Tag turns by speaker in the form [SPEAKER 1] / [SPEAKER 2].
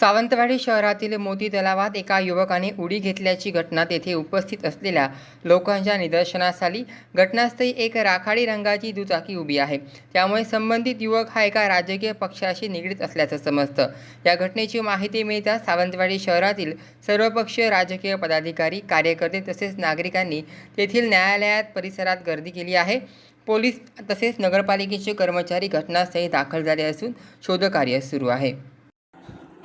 [SPEAKER 1] सावंतवाडी शहरातील मोती तलावात एका युवकाने उडी घेतल्याची घटना तेथे उपस्थित असलेल्या लोकांच्या निदर्शनास आली घटनास्थळी एक राखाडी रंगाची दुचाकी उभी आहे. त्यामुळे संबंधित युवक हा एका राजकीय पक्षाशी निगडीत असल्याचं समजतं. या घटनेची माहिती मिळताच सावंतवाडी शहरातील सर्वपक्षीय राजकीय पदाधिकारी कार्यकर्ते तसेच नागरिकांनी तेथील न्यायालयात परिसरात गर्दी केली आहे. पोलीस तसेच नगरपालिकेचे कर्मचारी घटनास्थळी दाखल झाले असून शोधकार्य सुरू आहे.